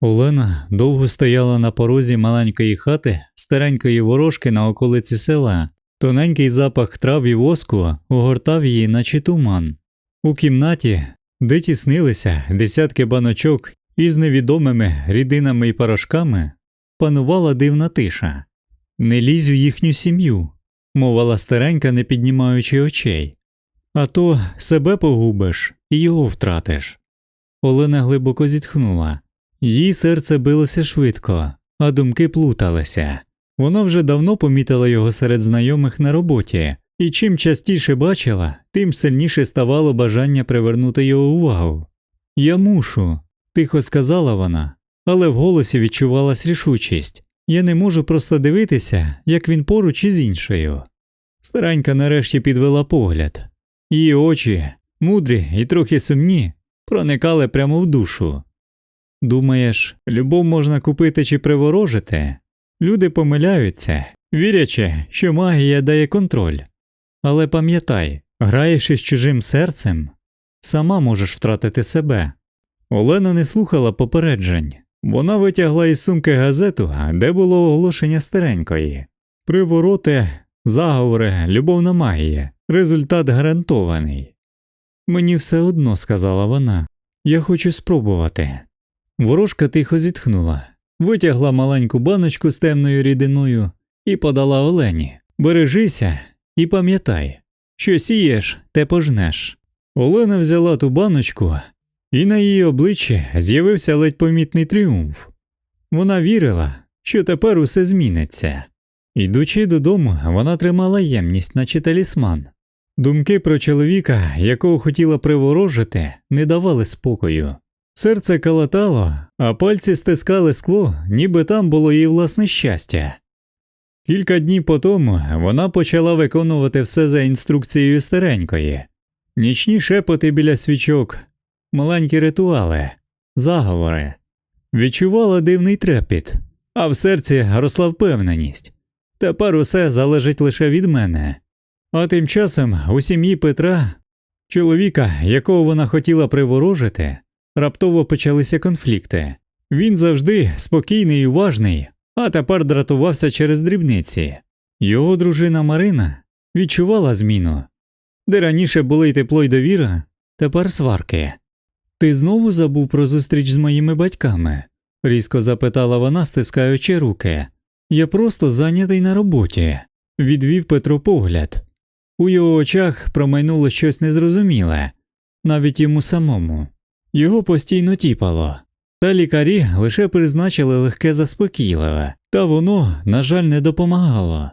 Олена довго стояла на порозі маленької хати старенької ворожки на околиці села. Тоненький запах трав і воску огортав її, наче туман. У кімнаті, де тіснилися десятки баночок із невідомими рідинами і порошками, панувала дивна тиша. Не лізь у їхню сім'ю, мовила старенька, не піднімаючи очей. А то себе погубиш і його втратиш. Олена глибоко зітхнула. Її серце билося швидко, а думки плуталися. Вона вже давно помітила його серед знайомих на роботі, і чим частіше бачила, тим сильніше ставало бажання привернути його увагу. Я мушу, тихо сказала вона, але в голосі відчувалась рішучість. Я не можу просто дивитися, як він поруч із іншою. Старенька нарешті підвела погляд. Її очі, мудрі і трохи сумні, проникали прямо в душу. Думаєш, любов можна купити чи приворожити? Люди помиляються, вірячи, що магія дає контроль. Але пам'ятай, граєш із чужим серцем, сама можеш втратити себе. Олена не слухала попереджень. Вона витягла із сумки газету, де було оголошення старенької. Привороти, заговори, любовна магія. Результат гарантований. Мені все одно, сказала вона. Я хочу спробувати. Ворожка тихо зітхнула, витягла маленьку баночку з темною рідиною і подала Олені. Бережися і пам'ятай, що сієш, те пожнеш. Олена взяла ту баночку, і на її обличчі з'явився ледь помітний тріумф. Вона вірила, що тепер усе зміниться. Йдучи додому, вона тримала ємність, наче талісман. Думки про чоловіка, якого хотіла приворожити, не давали спокою. Серце калатало, а пальці стискали скло, ніби там було її власне щастя. Кілька днів по тому вона почала виконувати все за інструкцією старенької нічні шепоти біля свічок, маленькі ритуали, заговори. Відчувала дивний трепіт, а в серці росла впевненість. Тепер усе залежить лише від мене. А тим часом у сім'ї Петра, чоловіка, якого вона хотіла приворожити, раптово почалися конфлікти. Він завжди спокійний і уважний, а тепер дратувався через дрібниці. Його дружина Марина відчувала зміну, де раніше були й тепло й довіра, тепер сварки. Ти знову забув про зустріч з моїми батьками? різко запитала вона, стискаючи руки. Я просто зайнятий на роботі, відвів Петро погляд. У його очах промайнуло щось незрозуміле, навіть йому самому. Його постійно тіпало, та лікарі лише призначили легке заспокійливе, та воно, на жаль, не допомагало.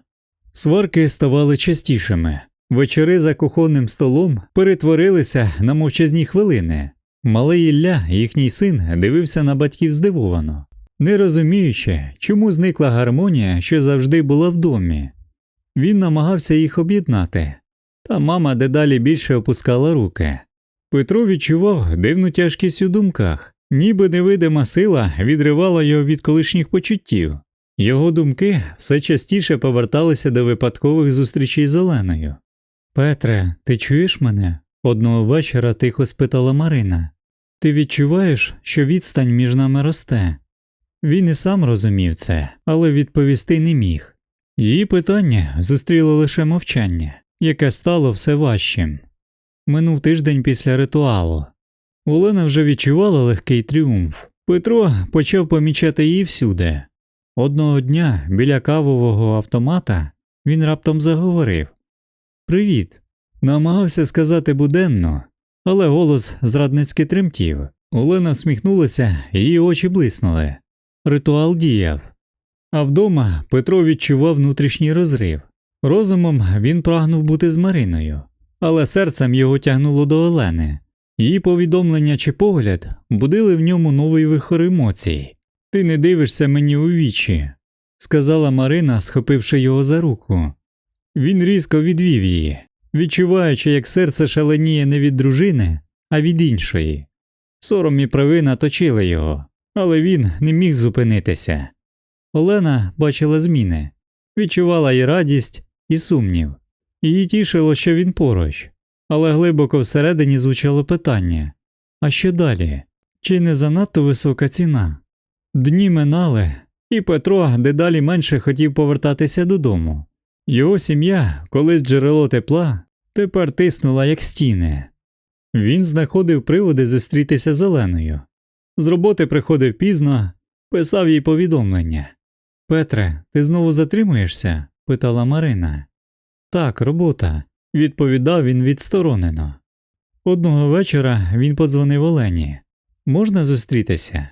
Сварки ставали частішими, вечори за кухонним столом перетворилися на мовчазні хвилини. Малий Ілля, їхній син, дивився на батьків здивовано, не розуміючи, чому зникла гармонія, що завжди була в домі. Він намагався їх об'єднати, та мама дедалі більше опускала руки. Петро відчував дивну тяжкість у думках, ніби невидима сила відривала його від колишніх почуттів. Його думки все частіше поверталися до випадкових зустрічей з Оленою. Петре, ти чуєш мене? одного вечора тихо спитала Марина. Ти відчуваєш, що відстань між нами росте? Він і сам розумів це, але відповісти не міг. Її питання зустріло лише мовчання, яке стало все важчим. Минув тиждень після ритуалу. Олена вже відчувала легкий тріумф. Петро почав помічати її всюди. Одного дня біля кавового автомата він раптом заговорив Привіт. Намагався сказати буденно, але голос зрадницьки тремтів. Олена всміхнулася, її очі блиснули. Ритуал діяв. А вдома Петро відчував внутрішній розрив. Розумом він прагнув бути з Мариною, але серцем його тягнуло до Олени. Її повідомлення чи погляд будили в ньому новий вихор емоцій. Ти не дивишся мені у вічі, сказала Марина, схопивши його за руку. Він різко відвів її, відчуваючи, як серце шаленіє не від дружини, а від іншої. Сором і провина точили його, але він не міг зупинитися. Олена бачила зміни, відчувала і радість, і сумнів. Її тішило, що він поруч, але глибоко всередині звучало питання а що далі? Чи не занадто висока ціна? Дні минали, і Петро дедалі менше хотів повертатися додому. Його сім'я, колись джерело тепла, тепер тиснула як стіни. Він знаходив приводи зустрітися з Оленою. З роботи приходив пізно, писав їй повідомлення. Петре, ти знову затримуєшся? питала Марина. Так, робота, відповідав він відсторонено. Одного вечора він подзвонив Олені. Можна зустрітися?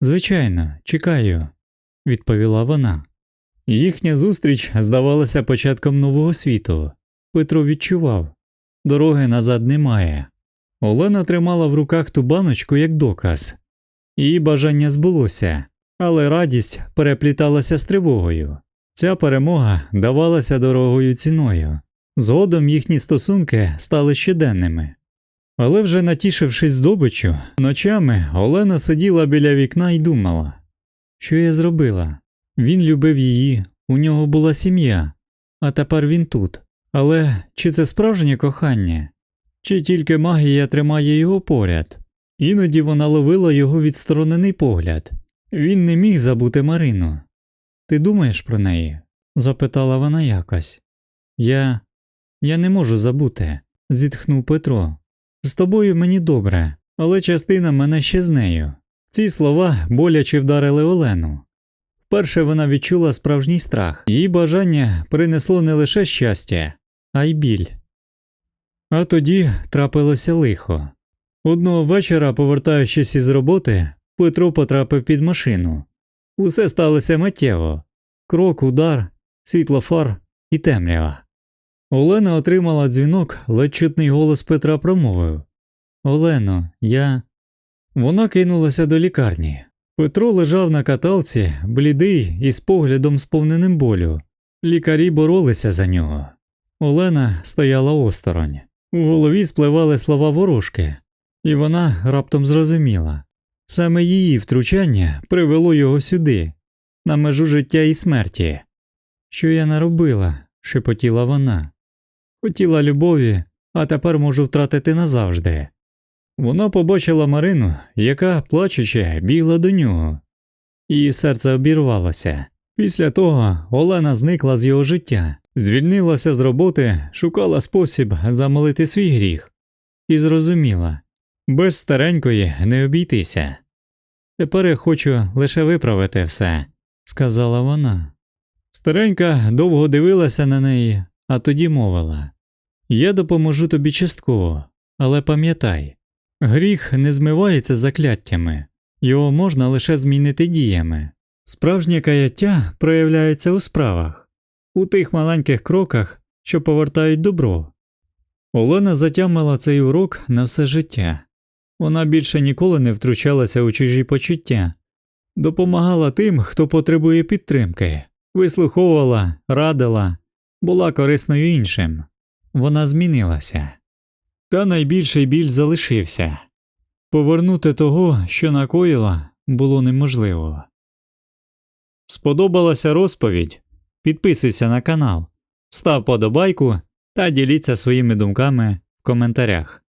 Звичайно, чекаю, відповіла вона. Їхня зустріч здавалася початком нового світу. Петро відчував дороги назад немає. Олена тримала в руках ту баночку як доказ. Її бажання збулося, але радість перепліталася з тривогою. Ця перемога давалася дорогою ціною. Згодом їхні стосунки стали щоденними. Але вже натішившись здобичу, ночами Олена сиділа біля вікна і думала, що я зробила. Він любив її, у нього була сім'я, а тепер він тут. Але чи це справжнє кохання? Чи тільки магія тримає його поряд? Іноді вона ловила його відсторонений погляд. Він не міг забути Марину. Ти думаєш про неї? запитала вона якось. Я. Я не можу забути, зітхнув Петро. З тобою мені добре, але частина мене ще з нею. Ці слова боляче вдарили Олену. Вперше вона відчула справжній страх, її бажання принесло не лише щастя, а й біль. А тоді трапилося лихо. Одного вечора, повертаючись із роботи, Петро потрапив під машину. Усе сталося миттєво крок, удар, світло фар і темрява. Олена отримала дзвінок, ледь чутний голос Петра промовив Олено, я. Вона кинулася до лікарні. Петро лежав на каталці, блідий і з поглядом сповненим болю. Лікарі боролися за нього. Олена стояла осторонь. У голові спливали слова ворожки, і вона раптом зрозуміла саме її втручання привело його сюди, на межу життя і смерті. Що я наробила? шепотіла вона. Хотіла любові, а тепер можу втратити назавжди. Вона побачила Марину, яка, плачучи, бігла до нього. Її серце обірвалося. Після того Олена зникла з його життя, звільнилася з роботи, шукала спосіб замолити свій гріх і зрозуміла без старенької не обійтися. Тепер я хочу лише виправити все, сказала вона. Старенька довго дивилася на неї, а тоді мовила Я допоможу тобі частково, але пам'ятай, гріх не змивається закляттями, його можна лише змінити діями. Справжнє каяття проявляється у справах, у тих маленьких кроках, що повертають добро. Олена затямила цей урок на все життя. Вона більше ніколи не втручалася у чужі почуття, допомагала тим, хто потребує підтримки, вислуховувала, радила, була корисною іншим. Вона змінилася. Та найбільший біль залишився. Повернути того, що накоїла, було неможливо. Сподобалася розповідь? Підписуйся на канал, став подобайку та діліться своїми думками в коментарях.